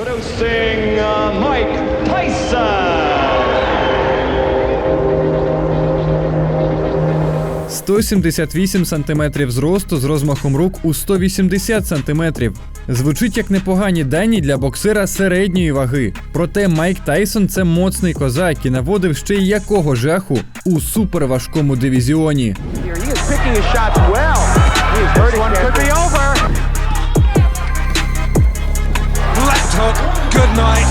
Introducing uh, Mike Tyson. 178 сантиметрів зросту з розмахом рук у 180 сантиметрів. Звучить як непогані дані для боксера середньої ваги. Проте Майк Тайсон це моцний козак і наводив ще й якого жаху у суперважкому дивізіоні. He is hook. Good night.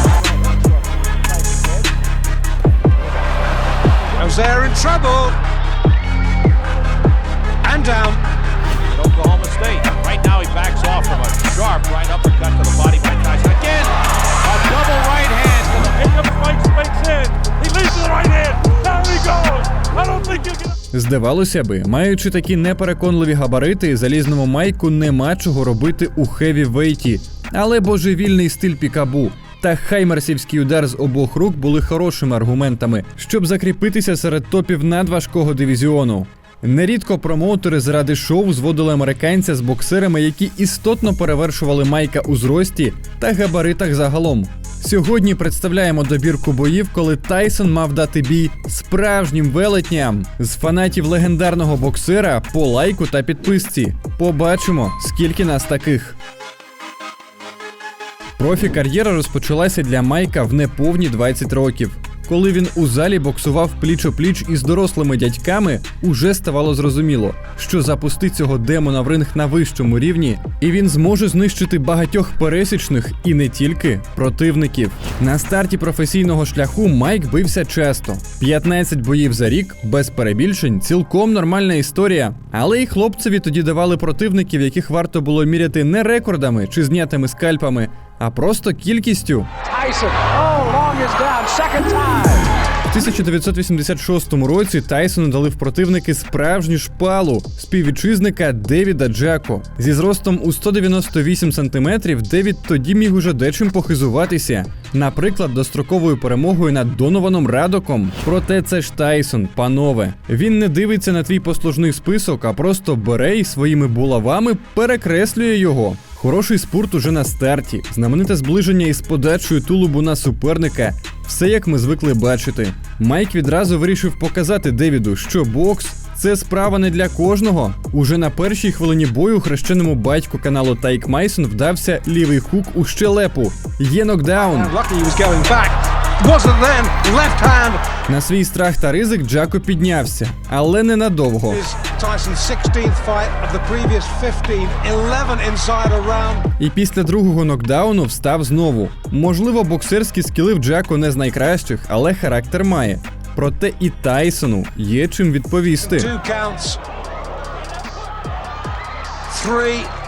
Ozair in trouble. And down. Oklahoma State. Right now he backs off from a sharp right uppercut to the body by Tyson. Again, a double right hand. Здавалося би, маючи такі непереконливі габарити, залізному майку нема чого робити у хеві-вейті, але божевільний стиль пікабу. Та хаймерсівський удар з обох рук були хорошими аргументами, щоб закріпитися серед топів надважкого дивізіону. Нерідко промоутери заради шоу зводили американця з боксерами, які істотно перевершували майка у зрості та габаритах загалом. Сьогодні представляємо добірку боїв, коли Тайсон мав дати бій справжнім велетням з фанатів легендарного боксера по лайку та підписці. Побачимо, скільки нас таких. Профі кар'єра розпочалася для Майка в неповні 20 років. Коли він у залі боксував пліч-о-пліч із дорослими дядьками, уже ставало зрозуміло, що запусти цього демона в ринг на вищому рівні, і він зможе знищити багатьох пересічних і не тільки противників. На старті професійного шляху Майк бився часто: 15 боїв за рік, без перебільшень, цілком нормальна історія. Але і хлопцеві тоді давали противників, яких варто було міряти не рекордами чи знятими скальпами, а просто кількістю. Tyson. Oh, long is. Second time. В 1986 році Тайсону дали в противники справжню шпалу співвітчизника Девіда Джако. Зі зростом у 198 сантиметрів Девід тоді міг уже дечим похизуватися. Наприклад, достроковою перемогою над Донованом Радоком. Проте це ж Тайсон, панове. Він не дивиться на твій послужний список, а просто бере і своїми булавами перекреслює його. Хороший спорт уже на старті, знамените зближення із подачею тулубу на суперника. Все як ми звикли бачити. Майк відразу вирішив показати Девіду, що бокс це справа не для кожного. Уже на першій хвилині бою хрещеному батьку каналу Тайк Майсон вдався лівий хук у щелепу. Є нокдаун. Then. Left hand На свій страх та ризик Джако піднявся, але ненадовго. is Tyson's 16th fight of the previous 15. 11 inside a round. І після другого нокдауну встав знову. Можливо, боксерські скіли в Джако не з найкращих, але характер має. Проте і Тайсону є чим відповісти. Three.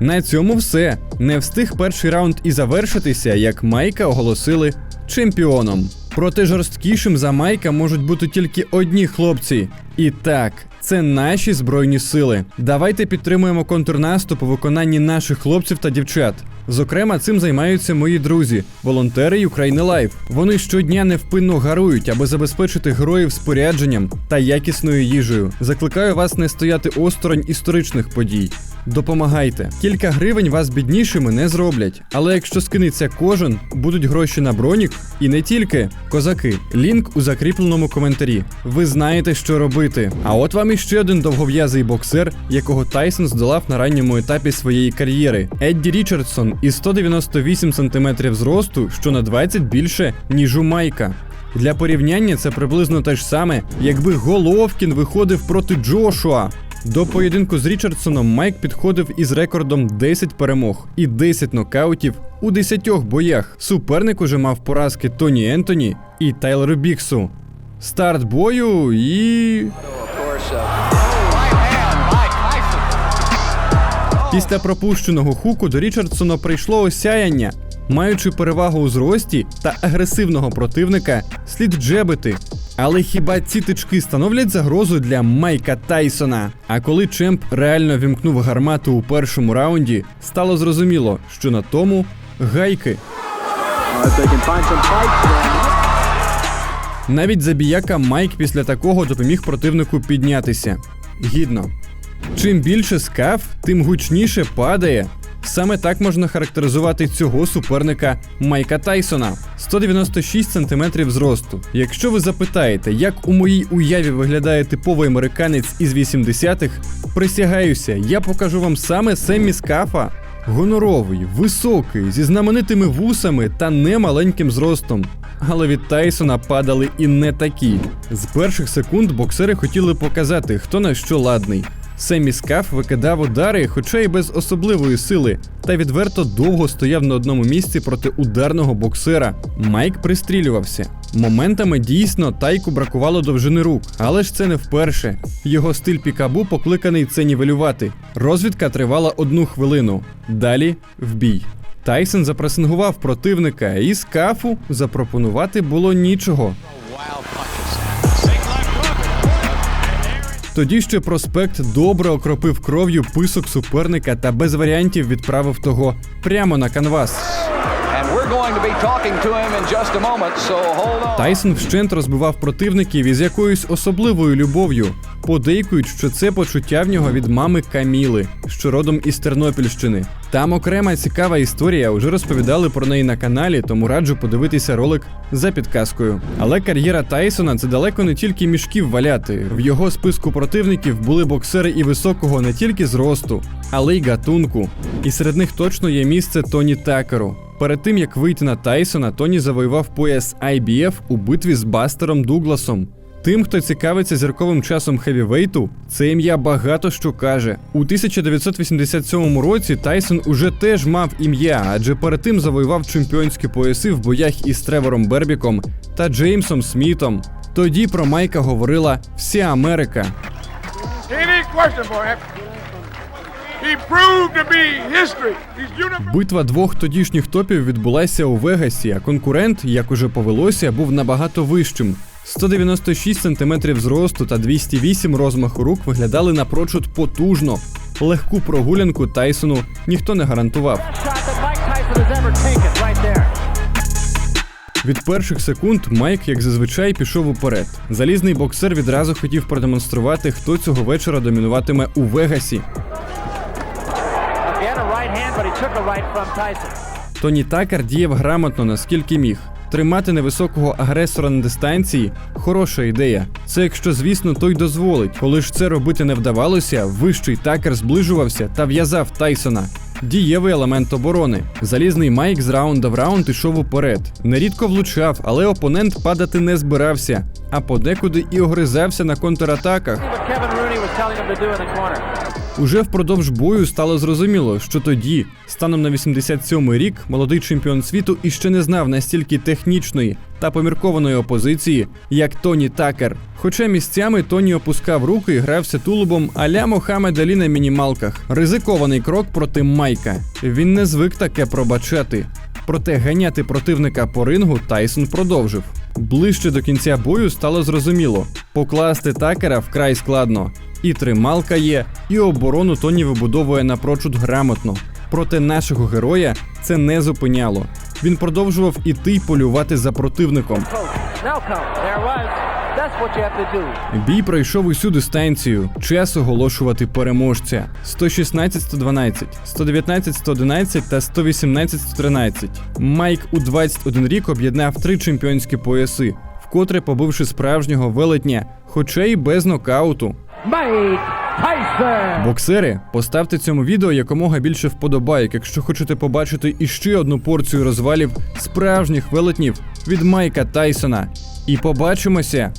На цьому все. Не встиг перший раунд і завершитися, як Майка оголосили чемпіоном. Проте жорсткішим за Майка можуть бути тільки одні хлопці. І так, це наші збройні сили. Давайте підтримуємо контрнаступ у виконанні наших хлопців та дівчат. Зокрема, цим займаються мої друзі, волонтери України Лайв. Вони щодня невпинно гарують, аби забезпечити героїв спорядженням та якісною їжею. Закликаю вас не стояти осторонь історичних подій. Допомагайте. Кілька гривень вас біднішими не зроблять. Але якщо скинеться кожен, будуть гроші на бронік і не тільки. Козаки, лінк у закріпленому коментарі. Ви знаєте, що робити. А от вам іще один довгов'язий боксер, якого Тайсон здолав на ранньому етапі своєї кар'єри. Едді Річардсон із 198 см зросту, що на 20 більше, ніж у Майка. Для порівняння це приблизно те ж саме, якби Головкін виходив проти Джошуа. До поєдинку з Річардсоном Майк підходив із рекордом 10 перемог і 10 нокаутів у 10 боях. Суперник уже мав поразки Тоні Ентоні і Тайлеру Біксу. Старт бою і. Після пропущеного хуку до Річардсона прийшло осяяння. Маючи перевагу у зрості та агресивного противника, слід джебити. Але хіба ці тички становлять загрозу для Майка Тайсона? А коли Чемп реально вімкнув гармату у першому раунді, стало зрозуміло, що на тому гайки. Навіть забіяка Майк після такого допоміг противнику піднятися. Гідно. Чим більше скаф, тим гучніше падає. Саме так можна характеризувати цього суперника Майка Тайсона 196 см зросту. Якщо ви запитаєте, як у моїй уяві виглядає типовий американець із 80-х, присягаюся, я покажу вам саме Семмі Скафа. Гоноровий, високий, зі знаменитими вусами та немаленьким зростом. Але від Тайсона падали і не такі. З перших секунд боксери хотіли показати, хто на що ладний. Семі Скаф викидав удари, хоча й без особливої сили, та відверто довго стояв на одному місці проти ударного боксера. Майк пристрілювався. Моментами дійсно тайку бракувало довжини рук, але ж це не вперше. Його стиль пікабу покликаний це нівелювати. Розвідка тривала одну хвилину. Далі в бій. Тайсон запресингував противника, і скафу запропонувати було нічого. Тоді ще проспект добре окропив кров'ю писок суперника та без варіантів відправив того прямо на канвас. Тайсон вщент розбивав противників із якоюсь особливою любов'ю. Подейкують, що це почуття в нього від мами Каміли, що родом із Тернопільщини. Там окрема цікава історія, вже розповідали про неї на каналі, тому раджу подивитися ролик за підказкою. Але кар'єра Тайсона це далеко не тільки мішків валяти. В його списку противників були боксери і високого не тільки зросту, але й гатунку. І серед них точно є місце Тоні Такеру. Перед тим як вийти на Тайсона, Тоні завоював пояс IBF у битві з Бастером Дугласом. Тим, хто цікавиться зірковим часом хевівейту, це ім'я багато що каже. У 1987 році Тайсон уже теж мав ім'я, адже перед тим завоював чемпіонські пояси в боях із Тревором Бербіком та Джеймсом Смітом. Тоді про Майка говорила вся Америка. Битва двох тодішніх топів відбулася у Вегасі, а конкурент, як уже повелося, був набагато вищим. 196 см зросту та 208 розмаху рук виглядали напрочуд потужно. Легку прогулянку Тайсону ніхто не гарантував. Від перших секунд Майк, як зазвичай, пішов уперед. Залізний боксер відразу хотів продемонструвати, хто цього вечора домінуватиме у Вегасі. Тоні Такер діяв грамотно наскільки міг. Тримати невисокого агресора на дистанції хороша ідея. Це якщо, звісно, той дозволить. Коли ж це робити не вдавалося, вищий такер зближувався та в'язав Тайсона. Дієвий елемент оборони. Залізний Майк з раунда в раунд ішов уперед. Нерідко влучав, але опонент падати не збирався, а подекуди і огризався на контратаках. Уже впродовж бою стало зрозуміло, що тоді, станом на 87-й рік, молодий чемпіон світу іще не знав настільки технічної та поміркованої опозиції, як Тоні Такер. Хоча місцями Тоні опускав руки і грався тулубом аля Мохамед Алі на мінімалках. Ризикований крок проти Майка. Він не звик таке пробачати. Проте ганяти противника по рингу Тайсон продовжив. Ближче до кінця бою стало зрозуміло: покласти такера вкрай складно. І трималка є, і оборону Тоні вибудовує напрочуд грамотно. Проте нашого героя це не зупиняло. Він продовжував іти й полювати за противником. Бій пройшов усю дистанцію. Час оголошувати переможця: 116-112, 119-111 та 118-113. Майк у 21 рік об'єднав три чемпіонські пояси, вкотре побивши справжнього велетня, хоча й без нокауту. Mike Тайсон! Боксери, поставте цьому відео якомога більше вподобайок, якщо хочете побачити іще одну порцію розвалів справжніх велетнів від Майка Тайсона. І побачимося